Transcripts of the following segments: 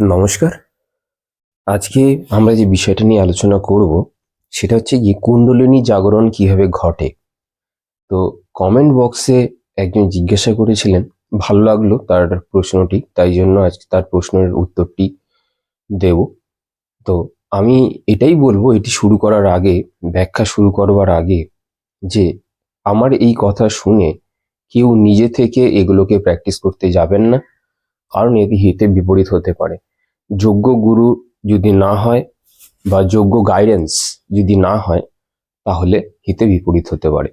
নমস্কার। আজকে আমরা যে বিষয়টা নিয়ে আলোচনা করব, সেটা হচ্ছে কি কুণ্ডলিনী জাগরণ কীভাবে ঘটে। তো কমেন্ট বক্সে একজন জিজ্ঞাসা করেছিলেন, ভালো লাগল তার প্রশ্নটি, তাই জন্য আজকে তার প্রশ্নের উত্তরটি দেব। তো আমি এটাই বলব, এটি শুরু করার আগে, ব্যাখ্যা শুরু করবার আগে, যে আমার এই কথা শুনে কেউ নিজে থেকে এগুলোকে প্র্যাকটিস করতে যাবেন না, কারণ এটি হিতে বিপরীত হতে পারে। যোগ্য গুরু যদি না হয় বা যোগ্য গাইডেন্স যদি না হয়, তাহলে হিতে বিপরীত হতে পারে।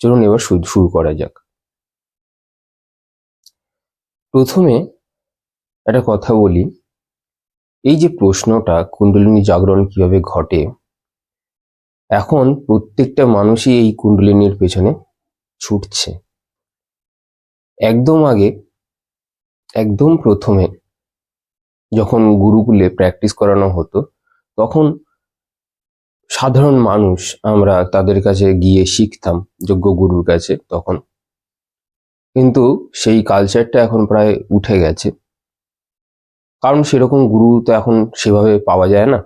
চলুন এবার শুরু করা যাক। প্রথমে একটা কথা বলি। এই যে প্রশ্নটা কুণ্ডলিনী জাগরণ কীভাবে ঘটে, এখন প্রত্যেকটা মানুষই এই কুণ্ডলিনীর পেছনে ছুটছে। একদম আগে, একদম প্রথমে যখন গুরুকুলে প্র্যাকটিস করানো হতো, তখন সাধারণ মানুষ আমরা তাদের কাছে গিয়ে শিখতাম যোগ্য গুরুর কাছে তখন। কিন্তু সেই কালচারটা এখন প্রায় উঠে গেছে। কারণ সেরকম গুরু তো এখন সেভাবে পাওয়া যায় না।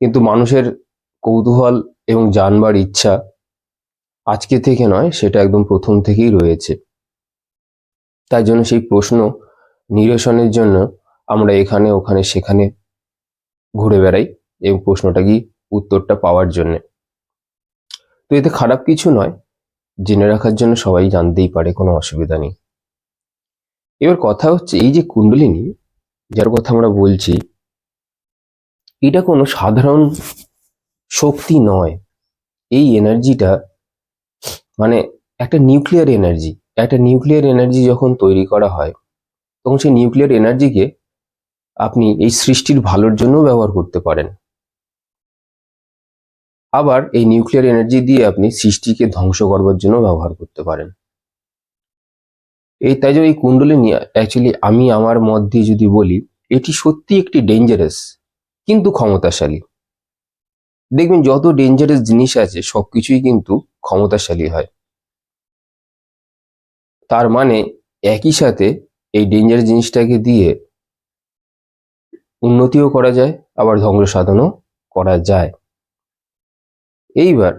কিন্তু মানুষের কৌতূহল এবং জানবার ইচ্ছা আজকে থেকে নয়, সেটা একদম প্রথম থেকেই রয়েছে। তাই জন্য সেই প্রশ্ন নিরসনের জন্য আমরা এখানে, ওখানে, সেখানে ঘুরে বেড়াই এই প্রশ্নটা কি? উত্তরটা পাওয়ার জন্য। তো এতে খারাপ কিছু নয়, জেনে রাখার জন্য সবাই জানতেই পারে, কোনো অসুবিধা নেই। এবার কথা হচ্ছে এই যে কুণ্ডলিনী, যার কথা আমরা বলছি, এটা কোনো সাধারণ শক্তি নয়। এই এনার্জিটা মানে একটা নিউক্লিয়ার এনার্জি, একটা নিউক্লিয়ার এনার্জি যখন তৈরি করা হয়, তখন সেই নিউক্লিয়ার এনার্জিকে আপনি এই সৃষ্টির ভালোর জন্য ব্যবহার করতে পারেন। আবার এই নিউক্লিয়ার এনার্জি দিয়ে আপনি সৃষ্টিকে ধ্বংস করবার জন্য ব্যবহার করতে পারেন। এই তাই জন্য এই কুণ্ডলিনী অ্যাকচুয়ালি আমি আমার মত দিয়ে যদি বলি, এটি সত্যি একটি ডেঞ্জারাস কিন্তু ক্ষমতাশালী। দেখবেন যত ডেঞ্জারাস জিনিস আছে, সবকিছুই কিন্তু ক্ষমতাশালী হয়। তার মানে একই সাথে এই ডেঞ্জারাস জিনিসটাকে দিয়ে উন্নতিও করা যায়, আবার ধ্বংস সাধনও করা যায়। এইবার,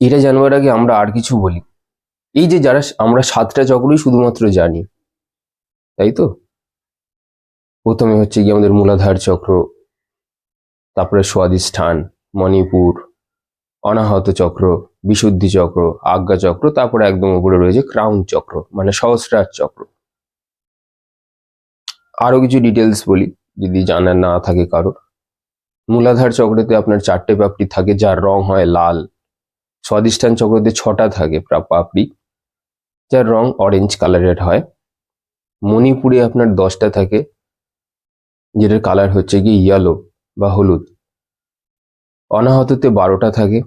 এটা জানবার আগে আমরা আর কিছু বলি। এই যে যারা আমরা সাতটা চক্রই শুধুমাত্র জানি, তাই তো? প্রথমে হচ্ছে গিয়ে আমাদের মূলাধার চক্র, তারপরে স্বাদিষ্ঠান মণিপুর, অনাহত চক্র, বিশুদ্ধি চক্র, আজ্ঞা চক্র, তারপরে একদম উপরে রয়েছে ক্রাউন চক্র মানে সহস্রার চক্র। আরও কিছু ডিটেলস বলি, যদি জানার না থাকে কারোর। মূলাধার চক্রতে আপনার চারটে পাপড়ি থাকে, যার রং হয় লাল। স্বাদিষ্ঠান চক্রতে ছটা থাকে পাপড়ি যার রং অরেঞ্জ কালারের হয়। মণিপুরে আপনার দশটা থাকে, যেটার কালার হচ্ছে কি ইয়েলো বা হলুদ। অনাহততে বারোটা থাকে,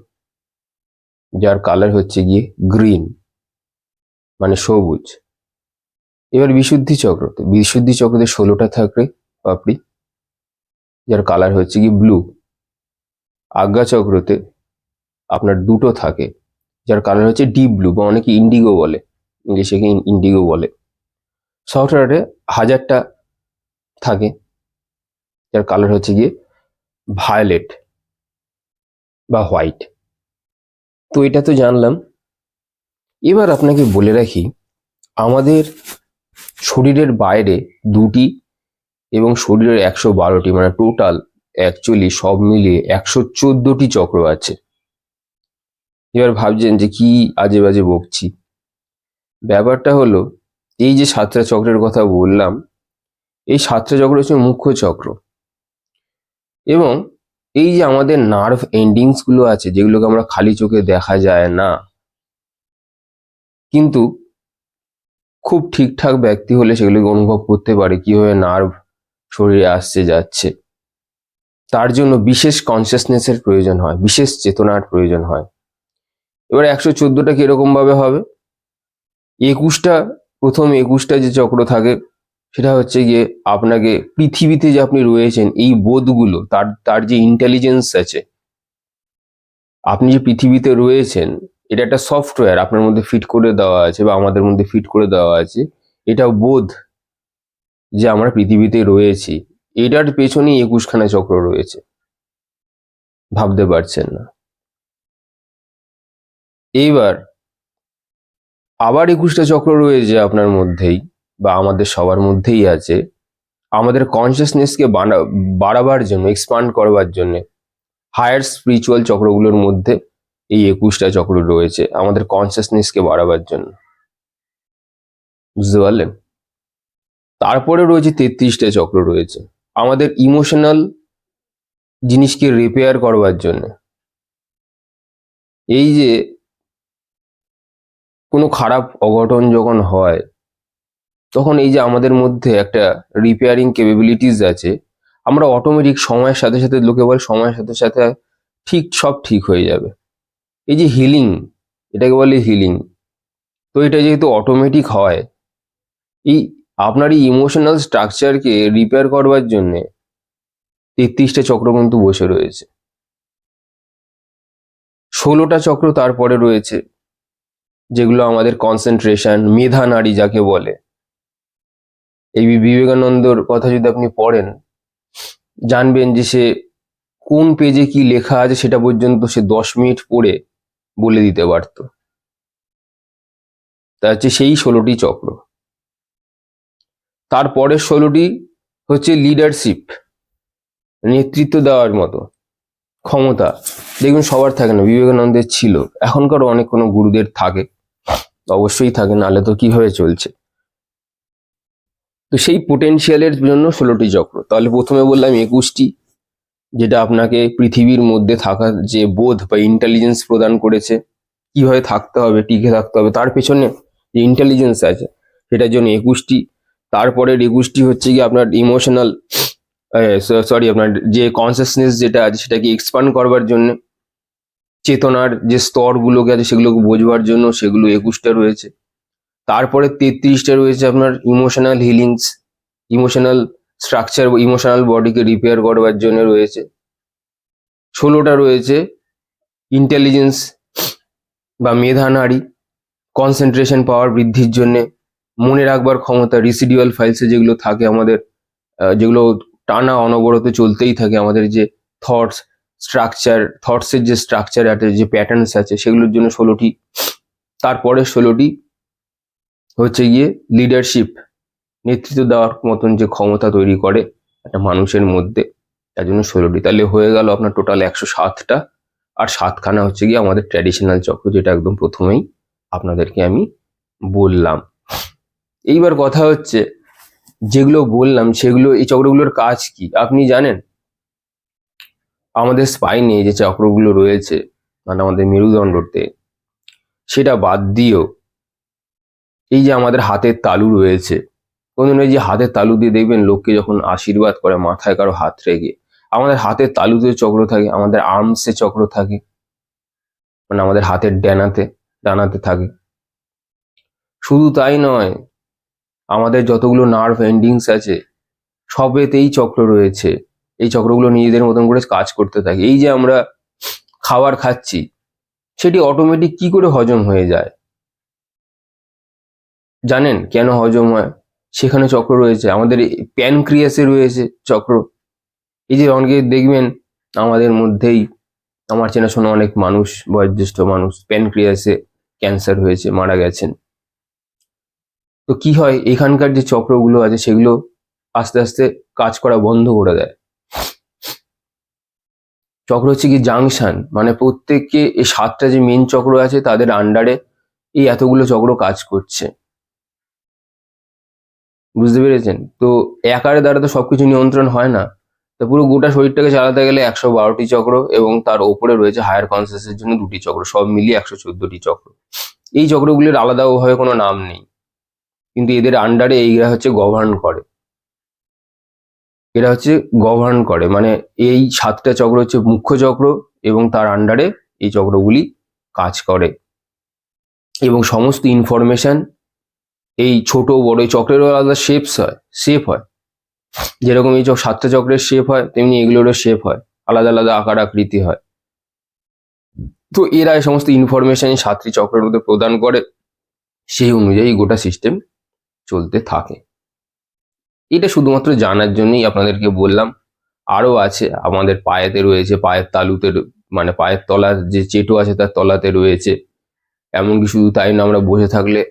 যার কালার হচ্ছে গিয়ে গ্রিন মানে সবুজ। এবার বিশুদ্ধি চক্রতে বিশুদ্ধি চক্রতে ষোলোটা থাকবে পাপড়ি যার কালার হচ্ছে কি ব্লু আজ্ঞা চক্রতে আপনার দুটো থাকে, যার কালার হচ্ছে ডিপ ব্লু বা অনেকে ইন্ডিগো বলে ইংলিশে ইন্ডিগো বলে। সফটওয়্যারে হাজারটা থাকে, যার কালার হচ্ছে গিয়ে ভায়োলেট বা হোয়াইট তো এটা তো জানলাম। এবার আপনাকে বলে রাখি, আমাদের শরীরের বাইরে দুটি এবং শরীরের একশো বারোটি মানে টোটাল অ্যাকচুয়ালি সব মিলিয়ে একশো চোদ্দটি চক্র আছে। এবার ভাবছেন যে কি আজে বাজে বকছি। ব্যাপারটা হলো, এই যে সাতটা চক্রের কথা বললাম, এই সাতটা চক্র হচ্ছে মুখ্য চক্র। এবং এই যে আমাদের নার্ভ এন্ডিংসগুলো আছে, যেগুলোকে আমরা খালি চোখে দেখা যায় না, কিন্তু খুব ঠিকঠাক ব্যক্তি হলে সেগুলোকে অনুভব করতে পারে কীভাবে নার্ভ শরীরে আসছে, যাচ্ছে। তার জন্য বিশেষ কনসিয়াসনেসের প্রয়োজন হয়, বিশেষ চেতনার প্রয়োজন হয়। এবার একশো চোদ্দটা কীরকম ভাবে হবে? একুশটা, প্রথম একুশটা যে চক্র থাকে, সেটা হচ্ছে গিয়ে আপনাকে পৃথিবীতে যে আপনি রয়েছেন, এই বোধগুলো, তার তার যে ইন্টেলিজেন্স আছে, আপনি যে পৃথিবীতে রয়েছেন এটা একটা সফটওয়্যার আপনার মধ্যে ফিট করে দেওয়া আছে বা আমাদের মধ্যে ফিট করে দেওয়া আছে এটা বোধ যে আমরা পৃথিবীতে রয়েছি। এটার পেছনেই একুশখানা চক্র রয়েছে। ভাবতে পারছেন না। এইবার আবার একুশটা চক্র রয়েছে আপনার মধ্যেই বা আমাদের সবার মধ্যেই আছে। আমাদের কনসিয়াসনেসকে বাড়াবার জন্য এক্সপান্ড করবার জন্য হায়ার স্পিরিচুয়াল চক্রগুলোর মধ্যে এই একুশটা চক্র রয়েছে। আমাদের কনসিয়াসনেসকে বাড়াবার জন্য। বুঝতে পারলেন? তারপরে রয়েছে তেত্রিশটা চক্র রয়েছে। আমাদের ইমোশনাল জিনিসকে রিপেয়ার করবার জন্য। এই যে কোনো খারাপ অঘটন যখন হয়, তখন এই যে আমাদের মধ্যে একটা রিপেয়ারিং ক্যাপাবিলিটিস আছে, আমরা অটোমেটিক সময়ের সাথে সাথে লোকে বলে সময়ের সাথে সাথে ঠিক সব ঠিক হয়ে যাবে। এই যে হিলিং এটাকে বলে হিলিং তো এটা যেহেতু অটোমেটিক হয়, এই আপনার এই ইমোশনাল স্ট্রাকচারকে রিপেয়ার করবার জন্যে তেত্রিশটা চক্র কিন্তু বসে রয়েছে। ষোলোটা চক্র তারপরে রয়েছে, যেগুলো আমাদের কনসেন্ট্রেশন মেধা নারী যাকে বলে। এই বিবেকানন্দর কথা যদি আপনি পড়েন, জানবেন যে সে কোন পেজে কি লেখা আছে সেটা পর্যন্ত সে দশ মিনিট পড়ে বলে দিতে পারত। তা হচ্ছে সেই ষোলোটি চক্র। তারপরের ষোলোটি হচ্ছে লিডারশিপ নেতৃত্ব দেওয়ার মতো, ক্ষমতা। দেখবেন সবার থাকে না, বিবেকানন্দের ছিল। এখনকার অনেক কোনো গুরুদের থাকে, অবশ্যই থাকে, নাহলে তো কীভাবে চলছে? তো সেই পোটেনশিয়ালের জন্য ষোলোটি চক্র। তাহলে প্রথমে বললাম একুশটি যেটা আপনাকে পৃথিবীর মধ্যে থাকার যে বোধ বা ইন্টেলিজেন্স প্রদান করেছে, কীভাবে থাকতে হবে, টিকে থাকতে হবে, তার পেছনে যে ইন্টেলিজেন্স আছে, সেটার জন্য একুশটি, তারপরের একুশটি হচ্ছে কি আপনার ইমোশনাল সরি আপনার যে কনসিয়াসনেস যেটা আছে, সেটাকে এক্সপান্ড করবার জন্য, চেতনার যে স্তরগুলোকে আছে, সেগুলোকে বোঝবার জন্য সেগুলো একুশটা রয়েছে। তারপরে তেত্রিশটা রয়েছে আপনার emotional healings emotional structure emotional বডিকে repair করবার জন্য রয়েছে। ষোলোটা রয়েছে। ইন্টেলিজেন্স বা মেধা নারী কনসেন্ট্রেশন পাওয়ার বৃদ্ধির জন্য। মনে রাখবার ক্ষমতা রিসিডিউয়াল ফাইলসে যেগুলো থাকে আমাদের যেগুলো টানা অনবরত চলতেই থাকে আমাদের যে থটস স্ট্রাকচার থটসের যে স্ট্রাকচার আছে, যে প্যাটার্নস আছে, সেগুলোর জন্য ষোলোটি। তারপরে ষোলোটি হচ্ছে গিয়ে লিডারশিপ নেতৃত্ব দেওয়ার মতন যে ক্ষমতা তৈরি করে একটা মানুষের মধ্যে, তার জন্য ষোলোটি। তাহলে হয়ে গেল আপনার টোটাল একশো সাতটা। আর সাতখানা হচ্ছে গিয়ে আমাদের ট্র্যাডিশনাল চক্র, যেটা একদম প্রথমেই আপনাদেরকে আমি বললাম। এইবার কথা হচ্ছে, যেগুলো বললাম, সেগুলো, এই চক্রগুলোর কাজ কি? আপনি জানেন, আমাদের স্পাইনে যে চক্রগুলো রয়েছে মানে আমাদের মেরুদণ্ডতে, সেটা বাদ দিয়েও এই যে আমাদের হাতের তালু রয়েছে কোনদিন ওই যে হাতের তালু দিয়ে দেখবেন লোককে যখন আশীর্বাদ করে, মাথায় কারও হাত রেখে। আমাদের হাতের তালুতে চক্র থাকে, আমাদের আর্মসে চক্র থাকে। মানে আমাদের হাতের ডানাতে ডানাতে থাকে। শুধু তাই নয়, আমাদের যতগুলো নার্ভ এন্ডিংস আছে, সবেতেই চক্র রয়েছে। এই চক্রগুলো নিজেদের মতন করে কাজ করতে থাকে। এই যে আমরা খাবার খাচ্ছি, সেটি অটোমেটিক কি করে হজম হয়ে যায়? জানেন কেন হজম হয়? সেখানে চক্র রয়েছে। আমাদের প্যানক্রিয়াসে রয়েছে চক্র। এই যে অনেকে দেখবেন, আমাদের মধ্যেই আমার চেনাশোনা অনেক মানুষ, বয়োজ্যেষ্ঠ মানুষ প্যানক্রিয়াসে ক্যান্সার হয়েছে, মারা গেছেন। তো কি হয়, এখানকার যে চক্রগুলো আছে সেগুলো আস্তে আস্তে কাজ করা বন্ধ করে দেয়। চক্র হচ্ছে কি জাংশন মানে প্রত্যেককে এই সাতটা যে মেন চক্র আছে তাদের আন্ডারে এই এতগুলো চক্র কাজ করছে। বুঝতে পেরেছেন? তো একার দ্বারা তো সবকিছু নিয়ন্ত্রণ হয় না। তো পুরো গোটা শরীরটাকে চালাতে গেলে একশো বারোটি চক্র এবং তার ওপরে রয়েছে হায়ার কনসিয়াসের জন্য দুটি চক্র, সব মিলিয়ে একশো চোদ্দটি চক্র। এই চক্রগুলির আলাদাভাবে কোনো নাম নেই। কিন্তু এদের আন্ডারে এইরা হচ্ছে গভর্ন করে। এরা হচ্ছে গভর্ন করে। মানে এই সাতটা চক্র হচ্ছে মুখ্য চক্র এবং তার আন্ডারে এই চক্রগুলি কাজ করে। এবং সমস্ত ইনফরমেশন এই ছোট, বড়, এই চক্রেরও আলাদা শেপস হয় শেপ হয়। যেরকম এই সাতটা চক্রের শেপ হয়, তেমনি এগুলোরও শেপ হয়। আলাদা আলাদা আকার, আকৃতি হয়। তো এরা এই সমস্ত ইনফরমেশন সাতটি চক্রের মধ্যে প্রদান করে। সেই অনুযায়ী গোটা সিস্টেম চলতে থাকে। এটা শুধুমাত্র জানার জন্যই আপনাদেরকে বললাম। আরও আছে, আমাদের পায়েতে রয়েছে, পায়ের তালুতে মানে পায়ের তলার যে চেটো আছে তার তলাতে রয়েছে। এমনকি শুধু তাই না আমরা বসে থাকলে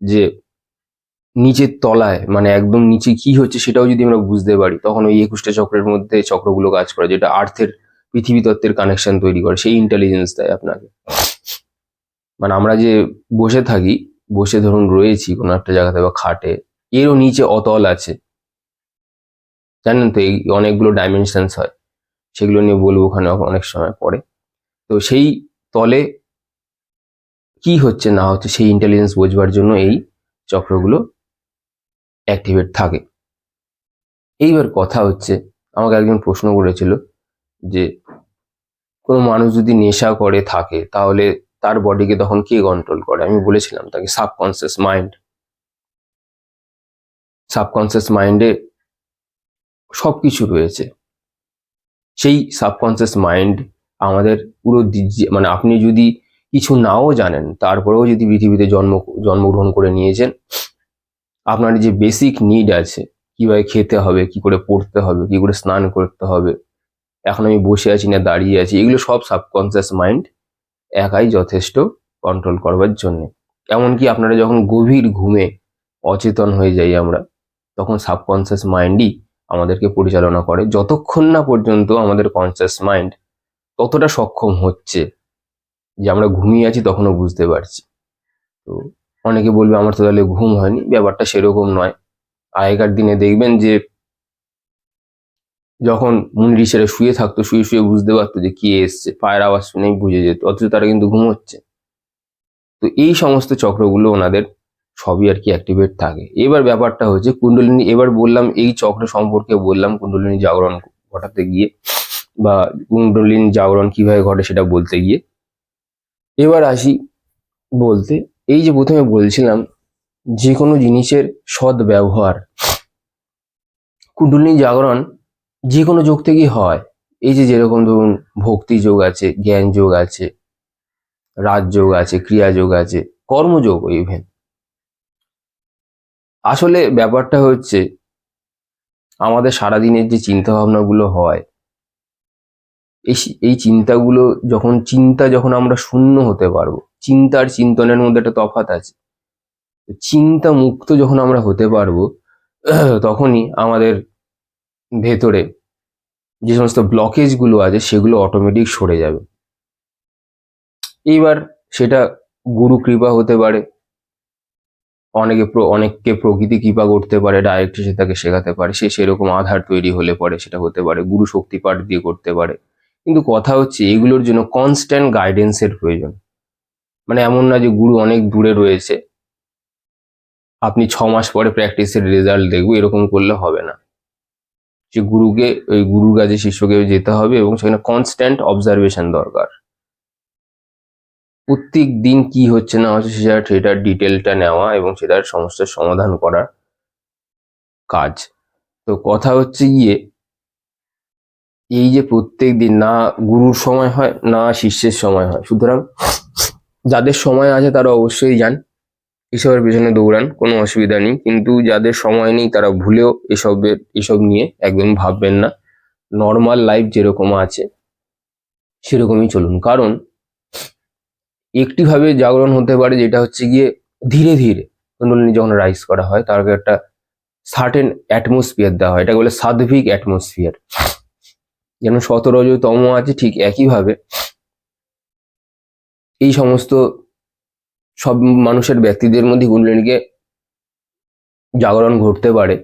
যে নিচের তলায় মানে একদম নিচে কি হচ্ছে সেটাও যদি আমরা বুঝতে পারি, তখন ওই একুশটা চক্রের মধ্যে চক্রগুলো কাজ করে, যেটা আর্থের, পৃথিবী তত্ত্বের কানেকশন তৈরি করে, সেই ইন্টেলিজেন্স দেয় আপনাকে। মানে আমরা যে বসে থাকি, বসে ধরুন রয়েছি কোনো একটা জায়গাতে বা খাটে, এরও নিচে অতল আছে। জানেন তো এই অনেকগুলো ডাইমেনশনস হয়, সেগুলো নিয়ে বলব ওখানে অনেক সময় পরে। তো সেই তলে কি হচ্ছে না হচ্ছে সেই ইন্টেলিজেন্স বোঝবার জন্য এই চক্রগুলো অ্যাক্টিভেট থাকে। এইবার কথা হচ্ছে, আমাকে একজন প্রশ্ন করেছিল যে, কোনো মানুষ যদি নেশা করে থাকে, তাহলে তার বডিকে তখন কে কন্ট্রোল করে? আমি বলেছিলাম তাকে সাবকনসিয়াস মাইন্ড সাবকনসিয়াস মাইন্ডে সব কিছু রয়েছে। সেই সাবকনসিয়াস মাইন্ড আমাদের পুরো মানে আপনি যদি কিছু নাও জানেন, তারপরেও যদি পৃথিবীতে জন্ম জন্মগ্রহণ করে নিয়েছেন আপনার যে বেসিক নিড আছে। কীভাবে খেতে হবে, কি করে পড়তে হবে, কি করে স্নান করতে হবে। এখন আমি বসে আছি না, দাঁড়িয়ে আছি, এগুলো সব সাবকনসিয়াস মাইন্ড একাই যথেষ্ট কন্ট্রোল করবার জন্যে। এমনকি আপনারা যখন গভীর ঘুমে অচেতন হয়ে যাই আমরা, তখন সাবকনসিয়াস মাইন্ডই আমাদেরকে পরিচালনা করে। যতক্ষণ না পর্যন্ত আমাদের কনসিয়াস মাইন্ড ততটা সক্ষম হচ্ছে যে আমরা ঘুমিয়ে আছি তখনও বুঝতে পারছি। তো অনেকে বলবে আমার তো তাহলে ঘুম হয়নি, ব্যাপারটা সেরকম নয়। আগেকার দিনে দেখবেন যে যখন মুনি ঋষিরা শুয়ে থাকতো, শুয়ে শুয়ে বুঝতে পারতো যে কি এসছে, পায়ের আওয়াজ শুনেই বুঝে যেত, অথচ তারা কিন্তু ঘুমোচ্ছে তো এই সমস্ত চক্রগুলো ওনাদের সবই আর কি অ্যাক্টিভেট থাকে। এবার ব্যাপারটা হচ্ছে কুণ্ডলিনী, এবার বললাম এই চক্র সম্পর্কে বললাম কুণ্ডলিনী জাগরণ ঘটাতে গিয়ে বা কুণ্ডলিনী জাগরণ কীভাবে ঘটে সেটা বলতে গিয়ে। এবার আসি বলতে এই যে প্রথমে বলছিলাম যে কোনো জিনিসের সৎ ব্যবহার, কুণ্ডলিনী জাগরণ যে কোনো যোগ থেকেই হয়। এই যে যেরকম ধরুন ভক্তি যোগ আছে, জ্ঞান যোগ আছে রাজযোগ আছে, ক্রিয়া যোগ আছে কর্মযোগ ইভেন আসলে ব্যাপারটা হচ্ছে, আমাদের সারাদিনের যে চিন্তা ভাবনাগুলো হয়, এই এই চিন্তাগুলো যখন, চিন্তা যখন আমরা শূন্য হতে পারব চিন্তার চিন্তনের মধ্যে একটা তফাৎ আছে। চিন্তা মুক্ত যখন আমরা হতে পারব, তখনই আমাদের ভেতরে যে সমস্ত ব্লকেজগুলো আছে, সেগুলো অটোমেটিক সরে যাবে। এইবার সেটা গুরু কৃপা হতে পারে, অনেকে অনেককে প্রকৃতি কৃপা করতে পারে ডাইরেক্ট সে তাকে শেখাতে পারে, সে সেরকম আধার তৈরি হলে পরে সেটা হতে পারে, গুরু শক্তিপাঠ দিয়ে করতে পারে। কিন্তু কথা হচ্ছে এগুলোর জন্য কনস্ট্যান্ট গাইডেন্সের প্রয়োজন। মানে এমন না যে গুরু অনেক দূরে রয়েছে। আপনি ছ মাস পরে প্র্যাকটিসের রেজাল্ট দেখব, এরকম করলে হবে না। যে গুরুকে, ওই গুরুর কাছে শিষ্যকে যেতে হবে এবং সেখানে কনস্ট্যান্ট অবজারভেশন দরকার। প্রত্যেক দিন কি হচ্ছে না হচ্ছে সেটা সেটার ডিটেলটা নেওয়া এবং সেটার সমস্যার সমাধান করার কাজ। তো কথা হচ্ছে গিয়ে, এই যে প্রত্যেক দিন না গুরুর সময় হয়, না শিষ্যের সময় হয়, সুতরাং যাদের সময় আছে তারা অবশ্যই যান। এসবের পেছনে দৌড়ান, কোনো অসুবিধা নেই। কিন্তু যাদের সময় নেই তারা ভুলেও এসবের, এসব নিয়ে একদম ভাববেন না। নর্মাল লাইফ যেরকম আছে, সেরকমই চলুন। কারণ একটিভাবে জাগরণ হতে পারে যেটা হচ্ছে গিয়ে ধীরে ধীরে কুণ্ডলিনী যখন রাইজ করা হয় তাকে একটা সার্টেন অ্যাটমসফিয়ার দেওয়া হয়। এটা বলে সাধবিক অ্যাটমসফিয়ার যেন সতরজতম আছে ঠিক একইভাবে এই সমস্ত সব মানুষের ব্যক্তিদের মধ্যে কুণ্ডলিনীকে জাগরণ ঘটতে পারে।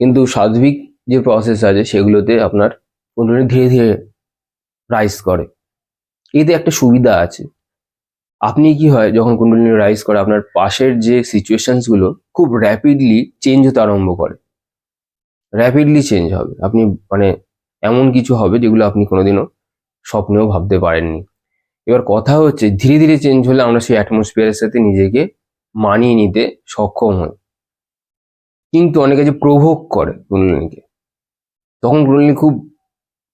কিন্তু সাধবিক যে প্রসেস আছে, সেগুলোতে আপনার কুণ্ডলিনী ধীরে ধীরে রাইজ করে। এতে একটা সুবিধা আছে। আপনি কি হয়, যখন কুণ্ডলিনী রাইজ করে, আপনার পাশের যে সিচুয়েশনসগুলো খুব র্যাপিডলি চেঞ্জ হতে আরম্ভ করে। র্যাপিডলি চেঞ্জ হবে। আপনি মানে এমন কিছু হবে, যেগুলো আপনি কোনোদিনও স্বপ্নেও ভাবতে পারেননি। এবার কথা হচ্ছে, ধীরে ধীরে চেঞ্জ হলে আমরা সেই অ্যাটমসফিয়ারের সাথে নিজেকে মানিয়ে নিতে সক্ষম হই। কিন্তু অনেকে যে প্রভোগ করে কুণ্ডলিনীকে তখন কুণ্ডলিনী খুব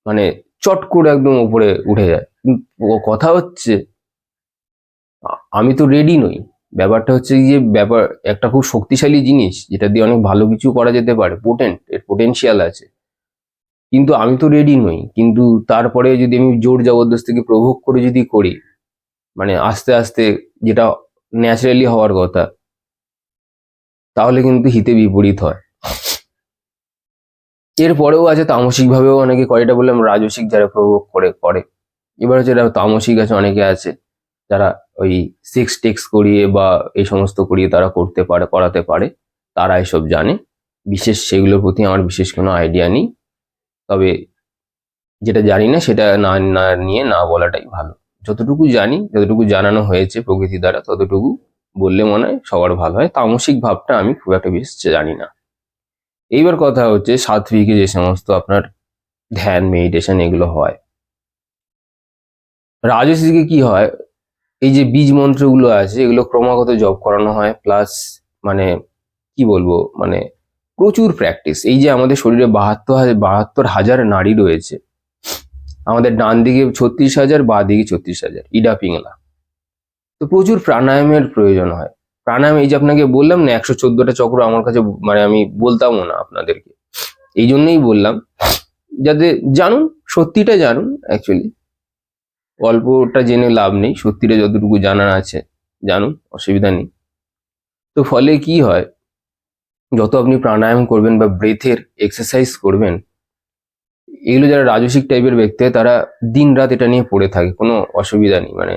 মানে চট করে একদম উপরে উঠে যায়। কথা হচ্ছে আমি তো রেডি নই। ব্যাপারটা হচ্ছে যে, ব্যাপার একটা খুব শক্তিশালী জিনিস, যেটা দিয়ে অনেক ভালো কিছু করা যেতে পারে পোটেন্ট এর পোটেনশিয়াল আছে। কিন্তু আমি তো রেডি নই। কিন্তু তারপরে যদি আমি জোর জবরদস্তিকে প্রভোগ করে যদি করি মানে আস্তে আস্তে যেটা ন্যাচারালি হওয়ার কথা, তাহলে কিন্তু হিতে বিপরীত হয়। এরপরেও আছে তামসিক ভাবেও অনেকে করে এটা বললাম, রাজসিক যারা প্রভোগ করে করে। এবার হচ্ছে যারা তামসিক আছে, অনেকে আছে যারা ওই সিক্স টেক্স করিয়ে বা এই সমস্ত করিয়ে তারা করতে পারে, করাতে পারে তারা এসব জানে। বিশেষ সেগুলোর প্রতি আমার বিশেষ কোনো আইডিয়া নেই। তবে যেটা জানি না, সেটা না না নিয়ে না বলাটাই ভালো। যতটুকু জানি, যতটুকু জানানো হয়েছে প্রকৃতি দ্বারা, ততটুকু বললে মনে হয় সবার ভালো হয়। তামসিক ভাবটা আমি খুব একটা বেশ জানি না। এইবার কথা হচ্ছে সাত্বিকে যে সমস্ত আপনার ধ্যান মেডিটেশন এগুলো হয়। রাজসিকে কি হয়? এই যে বীজ মন্ত্রগুলো আছে, এগুলো ক্রমাগত জপ করানো হয় প্লাস মানে কি বলব? মানে প্রচুর প্র্যাকটিস এই যে আমাদের শরীরে বাহাত্তর বাহাত্তর হাজার নারী রয়েছে। আমাদের ডান দিকে ছত্রিশ হাজার, বা দিকে ছত্রিশ হাজার, ইডা পিংলা। তো প্রচুর প্রাণায়ামের প্রয়োজন হয়। প্রাণায়াম এই যে আপনাকে বললাম না, একশো চোদ্দটা চক্র আমার কাছে মানে আমি বলতামও না আপনাদেরকে। এই জন্যই বললাম, যাতে জানুন, সত্যিটা জানুন অ্যাকচুয়ালি অল্পটা জেনে লাভ নেই, সত্যিটা যতটুকু জানার আছে, জানুন, অসুবিধা নেই। তো ফলে কি হয় যত আপনি প্রাণায়াম করবেন বা ব্রেথের এক্সারসাইজ করবেন, এগুলো যারা রাজসিক টাইপের ব্যক্তি, তারা দিন রাত এটা নিয়ে পড়ে থাকে, কোনো অসুবিধা নেই মানে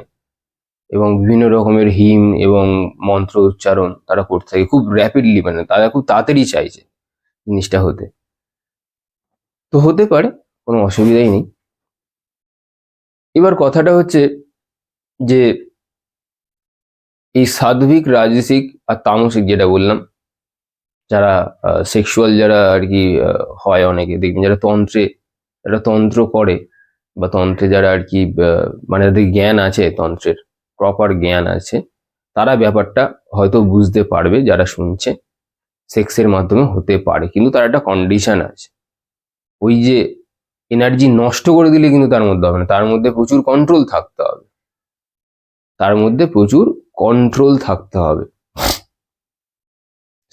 এবং বিভিন্ন রকমের হিম এবং মন্ত্র উচ্চারণ তারা করতে থাকে, খুব র্যাপিডলি মানে তারা খুব তাড়াতাড়ি চাইছে জিনিসটা হতে। তো হতে পারে, কোনো অসুবিধাই নেই। এবার কথাটা হচ্ছে যে, এই সাধ্বিক, রাজসিক আর তামসিক যেটা বললাম যারা সেক্সুয়াল যারা আর কি হয় অনেকে। দেখবেন যারা তন্ত্রে, যারা তন্ত্র করে বা তন্ত্রে যারা আর কি মানে যাদের জ্ঞান আছে তন্ত্রের প্রপার জ্ঞান আছে, তারা ব্যাপারটা হয়তো বুঝতে পারবে যারা শুনছে, সেক্সের মাধ্যমে হতে পারে। কিন্তু তার একটা কন্ডিশন আছে। ওই যে এনার্জি নষ্ট করে দিলে কিন্তু তার মধ্যে হবে না। তার মধ্যে প্রচুর কন্ট্রোল থাকতে হবে। তার মধ্যে প্রচুর কন্ট্রোল থাকতে হবে।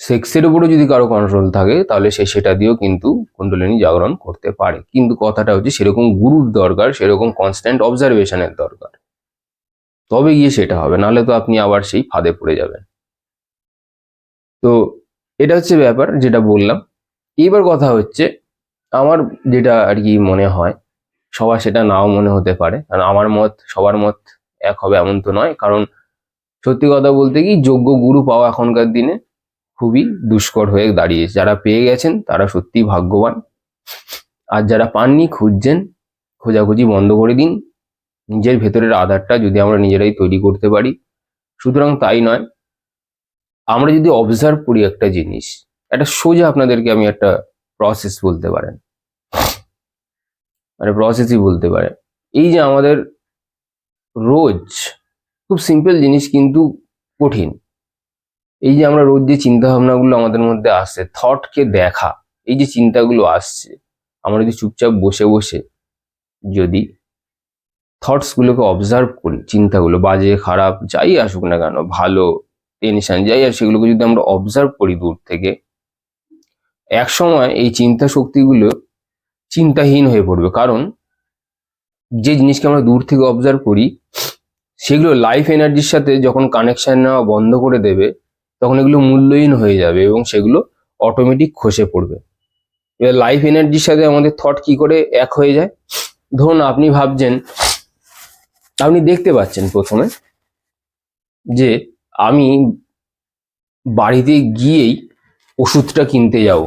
সেক্সের উপরে যদি কারও কন্ট্রোল থাকে, তাহলে সে সেটা দিয়েও কিন্তু কুণ্ডলিনী জাগরণ করতে পারে। কিন্তু কথাটা হচ্ছে সেরকম গুরুর দরকার, সেরকম কনস্ট্যান্ট অবজারভেশনের দরকার। তবে গিয়ে সেটা হবে, নাহলে তো আপনি আবার সেই ফাঁদে পড়ে যাবেন। তো এটা হচ্ছে ব্যাপার যেটা বললাম। এইবার কথা হচ্ছে, আমার যেটা আর কি মনে হয়, সবার সেটা নাও মনে হতে পারে। কারণ আমার মত, সবার মত এক হবে এমন তো নয়। কারণ সত্যি কথা বলতে কি, যোগ্য গুরু পাওয়া এখনকার দিনে খুবই দুষ্কর হয়ে দাঁড়িয়েছে যারা পেয়ে গেছেন, তারা সত্যিই ভাগ্যবান। আর যারা পাননি, খুঁজছেন, খোঁজাখুঁজি বন্ধ করে দিন। নিজের ভেতরের আধারটা যদি আমরা নিজেরাই তৈরি করতে পারি। সুতরাং তাই নয়। আমরা যদি অবজার্ভ করি একটা জিনিস, একটা সোজা আপনাদেরকে আমি একটা প্রসেস বলতে পারেন। মানে প্রসেসই বলতে পারেন। এই যে আমাদের রোজ, খুব সিম্পল জিনিস কিন্তু কঠিন। এই যে আমরা রোজ যে চিন্তা ভাবনাগুলো আমাদের মধ্যে আসছে থটকে দেখা, এই যে চিন্তাগুলো আসছে, আমরা যদি চুপচাপ বসে বসে যদি থটস গুলোকে অবজার্ভ করি, চিন্তাগুলো বাজে, খারাপ, যাই আসুক না কেন, ভালো টেনশন যাই আর সেগুলোকে যদি আমরা অবজার্ভ করি দূর থেকে এক সময় এই চিন্তা শক্তিগুলো চিন্তাহীন হয়ে পড়বে। কারণ যে জিনিসকে আমরা দূর থেকে অবজার্ভ করি, সেগুলো লাইফ এনার্জির সাথে যখন কানেকশন নেওয়া বন্ধ করে দেবে তখন এগুলো মূল্যহীন হয়ে যাবে এবং সেগুলো অটোমেটিক খসে পড়বে। এবার লাইফ এনার্জির সাথে আমাদের থট কি করে এক হয়ে যায়? ধরুন আপনি ভাবছেন, আপনি দেখতে পাচ্ছেন প্রথমে যে আমি বাড়িতে গিয়েই ওষুধটা কিনতে যাব।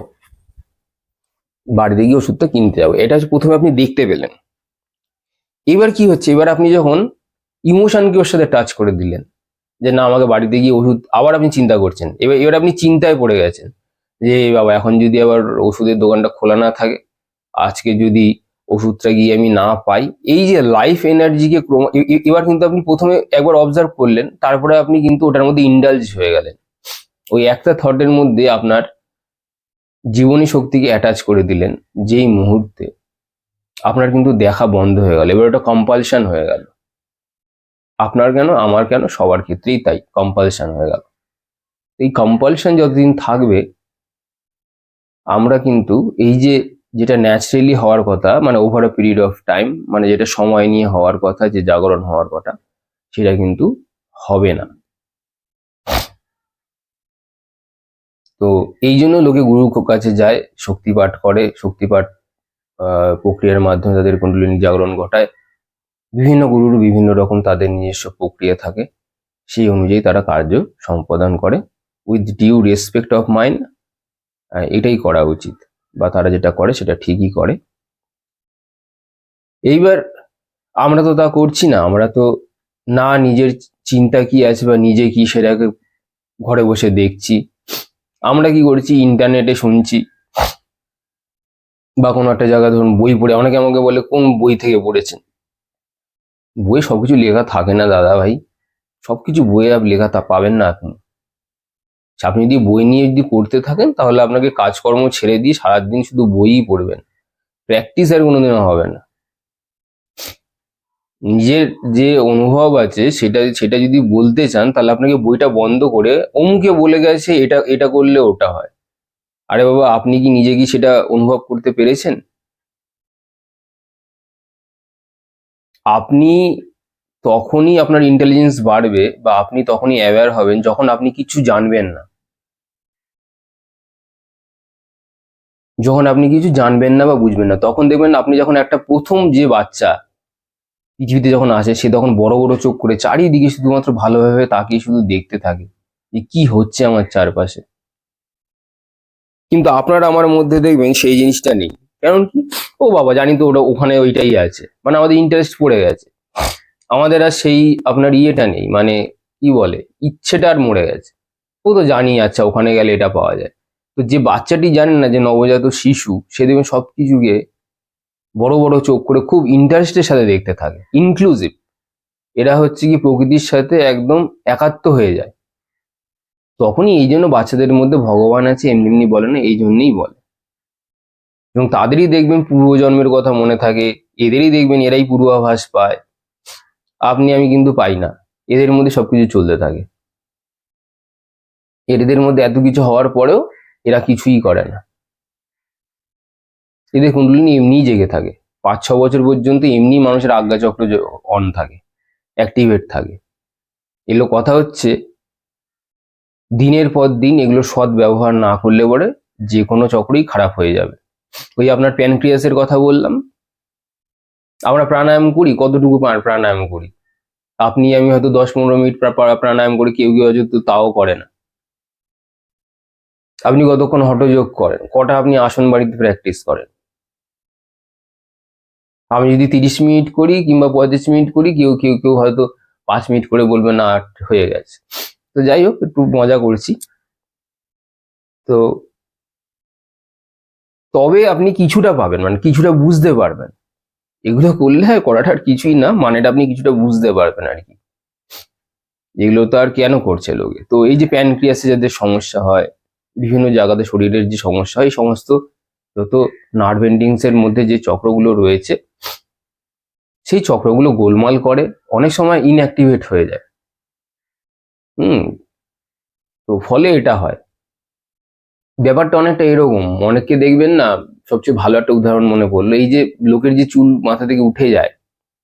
বাড়িতে গিয়ে ওষুধটা কিনতে যাব। এটা প্রথমে আপনি দেখতে পেলেন। এবার কি হচ্ছে? এবার আপনি যখন ইমোশনকে ওর সাথে টাচ করে দিলেন যে না, আমাকে বাড়িতে গিয়ে ওষুধ, আবার আপনি চিন্তা করছেন। এবার এবার আপনি চিন্তায় পড়ে গেছেন যে "এ বাবা, এখন যদি আবার ওষুধের দোকানটা খোলা না থাকে, আজকে যদি ওষুধটা গিয়ে আমি না পাই, এই যে লাইফ এনার্জিকে ক্রম এবার কিন্তু আপনি প্রথমে একবার অবজার্ভ করলেন, তারপরে আপনি কিন্তু ওটার মধ্যে ইন্ডালজ হয়ে গেলেন। ওই একটা থটের মধ্যে আপনার জীবনী শক্তিকে অ্যাটাচ করে দিলেন, যেই মুহূর্তে আপনার কিন্তু দেখা বন্ধ হয়ে গেল, এবার ওটা কম্পালশন হয়ে গেল। আপনার কেন আমার কেন সবার ক্ষেত্রেই তাই কম্পালশন হয়ে গেল। এই কম্পালশন যতদিন থাকবে আমরা কিন্তু এই যে যেটা ন্যাচারালি হওয়ার কথা মানে over a period of time মানে যেটা সময় নিয়ে হওয়ার কথা যে জাগরণ হওয়ার কথা সেটা কিন্তু হবে না। তো এই জন্য লোকে গুরুর কাছে যায় শক্তিপাঠ করে শক্তিপাঠ আহ, প্রক্রিয়ার মাধ্যমে তাদের কুণ্ডলিনী জাগরণ ঘটায়। বিভিন্ন গুরুর বিভিন্ন রকম তাদের নিজস্ব প্রক্রিয়া থাকে, সেই অনুযায়ী তারা কার্য সম্পাদন করে। With due respect of mind এটাই করা উচিত, বা তারা যেটা করে সেটা ঠিকই করে। এইবার আমরা তো তা করছি না, আমরা তো না নিজের চিন্তা কি আছে বা নিজে কি সেটাকে ঘরে বসে দেখছি। আমরা কি করছি ইন্টারনেটে শুনছি, বা কোনো একটা জায়গায় ধরুন বই পড়ে, অনেকে আমাকে বলে, কোন বই থেকে পড়েছেন? বই সবকিছু লেখা থাকে না দাদা ভাই। সবকিছু বইয়ে আপনি লেখা তা পাবেন না আপনি আপনি যদি বই নিয়ে যদি করতে থাকেন, তাহলে আপনাকে কাজকর্ম ছেড়ে দিয়ে সারাদিন শুধু বইই পড়বেন। প্র্যাকটিস আর কোনোদিনও হবে না। নিজের যে অনুভব আছে, সেটা সেটা যদি বলতে চান, তাহলে আপনাকে বইটা বন্ধ করে অমুকে বলে গেছে, এটা এটা করলে ওটা হয়। আরে বাবা, আপনি কি নিজে কি সেটা অনুভব করতে পেরেছেন? আপনি তখনই আপনার ইন্টেলিজেন্স বাড়বে বা আপনি তখনই অ্যাওয়্যার হবেন যখন আপনি কিছু জানবেন না। যখন আপনি কিছু জানবেন না বা বুঝবেন না, তখন দেখবেন আপনি যখন একটা প্রথম যে বাচ্চা পৃথিবীতে যখন আসে, সে তখন বড় বড় চোখ করে চারিদিকে শুধুমাত্র ভালোভাবে তাকিয়ে শুধু দেখতে থাকে যে কি হচ্ছে আমার চারপাশে। কিন্তু আপনারা আমার মধ্যে দেখবেন সেই জিনিসটা নেই। কারণ কি? ও বাবা, জানি তো ওটা ওখানে ওইটাই আছে। মানে আমাদের ইন্টারেস্ট পড়ে গেছে। আমাদের আর সেই আপনার ইয়েটা নেই মানে কি বলে, ইচ্ছেটা আর মরে গেছে। ও তো জানি আচ্ছা ওখানে গেলে এটা পাওয়া যায়। তো যে বাচ্চাটি জানেন না যে নবজাত শিশু, সে দেখবেন সব কিছুকে বড় বড় চোখ করে খুব ইন্টারেস্টের সাথে দেখতে থাকে ইনক্লুসিভ এরা হচ্ছে কি প্রকৃতির সাথে একদম একাত্ম হয়ে যায়। তখনই এই জন্য বাচ্চাদের মধ্যে ভগবান আছে, এমনি এমনি বলে না, এই জন্যই বলে। এবং তাদেরই দেখবেন পূর্বজন্মের কথা মনে থাকে, এদেরই দেখবেন এরাই পূর্বাভাস পায়। আপনি, আমি কিন্তু পাই না। এদের মধ্যে সবকিছু চলতে থাকে। এদের মধ্যে এত কিছু হওয়ার পরেও এরা কিছুই করে না। এদের কুণ্ডলিনী এমনিই জেগে থাকে। পাঁচ ছ বছর পর্যন্ত এমনি মানুষের আজ্ঞাচক্র অন থাকে অ্যাক্টিভেট থাকে। এগুলো কথা হচ্ছে, দিনের পর দিন এগুলো সৎ ব্যবহার না করলে পরে যে কোনো চক্রই খারাপ হয়ে যাবে। ওই আপনার প্যানক্রিয়াসের কথা বললাম। আমরা প্রাণায়াম করি, কতটুকু প্রাণায়াম করি? আপনি আমি হয়তো দশ পনেরো মিনিট প্রা- প্রা- প্রাণায়াম করি, কেউ কেউ হয়তো তাও করে না। আপনি কতক্ষণ হঠযোগ করেন? কটা আপনি আসন বাড়িতে প্র্যাকটিস করেন? আমি যদি তিরিশ মিনিট করি কিংবা পঁয়ত্রিশ মিনিট করি, কেউ কেউ কেউ হয়তো পাঁচ মিনিট করে বলবে, না, হয়ে গেছে। তো যাই হোক, একটু মজা করছি। তো তবে আপনি কিছুটা পাবেন মানে কিছুটা বুঝতে পারবেন। এগুলো করলে করাটা আর কিছুই না, মানেটা আপনি কিছুটা বুঝতে পারবেন আর কি। এগুলো তো আর কেন করছে লোকে? তো এই যে প্যানক্রিয়াসে যাদের সমস্যা হয়, বিভিন্ন জায়গাতে শরীরের যে সমস্যা হয়, এই সমস্ত যত নার্ভ এন্ডিংস এর মধ্যে যে চক্রগুলো রয়েছে, সেই চক্রগুলো গোলমাল করে, অনেক সময় ইনঅ্যাক্টিভেট হয়ে যায়। হুম, তো ফলে এটা হয়। ব্যাপারটা অনেকটা এরকম। অনেককে দেখবেন না, সবচেয়ে ভালো একটা উদাহরণ মনে পড়ল, এই যে লোকের যে চুল মাথা থেকে উঠে যায়,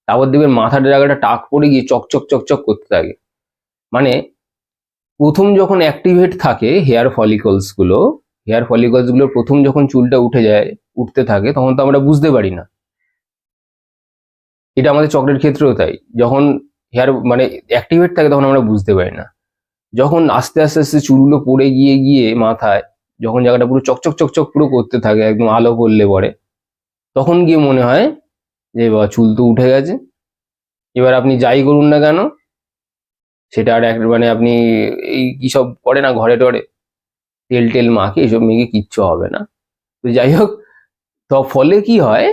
তারপর দেখবেন মাথার জায়গাটা টাক পড়ে গিয়ে চকচক চকচক করতে থাকে। মানে প্রথম যখন অ্যাক্টিভেট থাকে হেয়ার ফলিকলসগুলো হেয়ার ফলিকলসগুলো প্রথম যখন চুলটা উঠে যায়, উঠতে থাকে, তখন তো আমরা বুঝতে পারি না। এটা আমাদের চক্রের ক্ষেত্রেও তাই। যখন হেয়ার মানে অ্যাক্টিভেট থাকে, তখন আমরা বুঝতে পারি না। যখন আস্তে আস্তে আস্তে চুলগুলো পড়ে গিয়ে গিয়ে মাথায় যখন জায়গাটা পুরো চকচক চকচক পুরো করতে থাকে, একদম আলো করলে পরে, তখন গিয়ে মনে হয় যে বা চুল তো উঠে গেছে। এবার আপনি যাই করুন না কেন, সেটা আর এক মানে আপনি এই কি সব করে না ঘরে টরে? তেল টেল মাখে এসব মেখে কিচ্ছু হবে না। তো যাই হোক, তো ফলে কি হয়,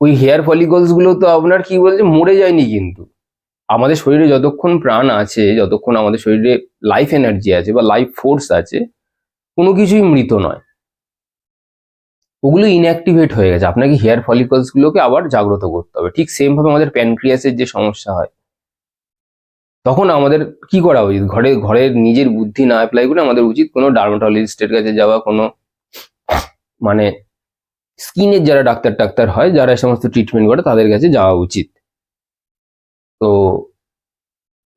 ওই হেয়ার ফলিকলসগুলো তো আপনার কি বলছে, মরে যায়নি কিন্তু। আমাদের শরীরে যতক্ষণ প্রাণ আছে, যতক্ষণ আমাদের শরীরে লাইফ এনার্জি আছে বা লাইফ ফোর্স আছে কোনো কিছুই মৃত নয়। ওগুলো ইনঅ্যাক্টিভেট হয়ে গেছে। আপনাকে হেয়ার ফলিকলস গুলোকে আবার জাগ্রত করতে হবে। ঠিক সেম ভাবে আমাদের প্যানক্রিয়াসের যে সমস্যা হয়, তখন আমাদের কি করা উচিত? ঘরে, ঘরের নিজের বুদ্ধি না অ্যাপ্লাই করে আমাদের উচিত কোনো ডার্মাটোলজিস্টের কাছে যাওয়া, কোনো মানে স্কিনের যারা ডাক্তার টাক্তার হয়, যারা সমস্ত ট্রিটমেন্ট করে, তাদের কাছে যাওয়া উচিত। তো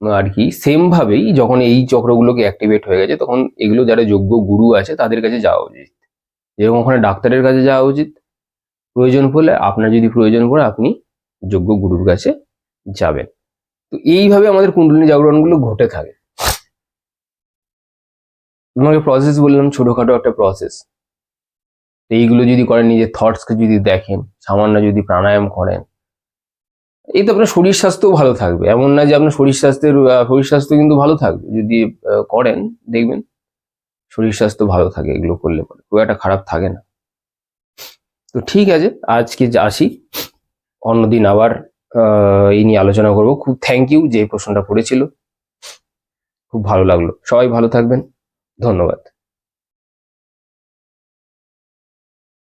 আর কি সেম ভাবেই যখন এই চক্রগুলোকে অ্যাক্টিভেট হয়ে গেছে, তখন এগুলো যারা যোগ্য গুরু আছে, তাদের কাছে যাওয়া উচিত। যেরকম ওখানে ডাক্তারের কাছে যাওয়া উচিত। প্রয়োজন পড়লে আপনার যদি প্রয়োজন পড়ে, আপনি যোগ্য গুরুর কাছে যাবেন। তো এইভাবে আমাদের কুণ্ডলিনী জাগরণগুলো ঘটে থাকে। তোমাকে প্রসেস বললাম, ছোটখাটো একটা প্রসেস এইগুলো যদি করেন, নিজের থটসকে যদি দেখেন, সামান্য যদি প্রাণায়াম করেন এই তো আপনার শরীর স্বাস্থ্যও ভালো থাকবে। এমন না যে আপনার শরীর স্বাস্থ্যের শরীর স্বাস্থ্য কিন্তু ভালো থাকবে। যদি করেন, দেখবেন শরীর স্বাস্থ্য ভালো থাকে, এগুলো করলে পরে। খুব একটা খারাপ থাকে না। তো ঠিক আছে, আজকে আসি, অন্যদিন আবার এই নিয়ে আলোচনা করব। খুব থ্যাংক ইউ যে প্রশ্নটা পড়েছিল খুব ভালো লাগল। সবাই ভালো থাকবেন। ধন্যবাদ।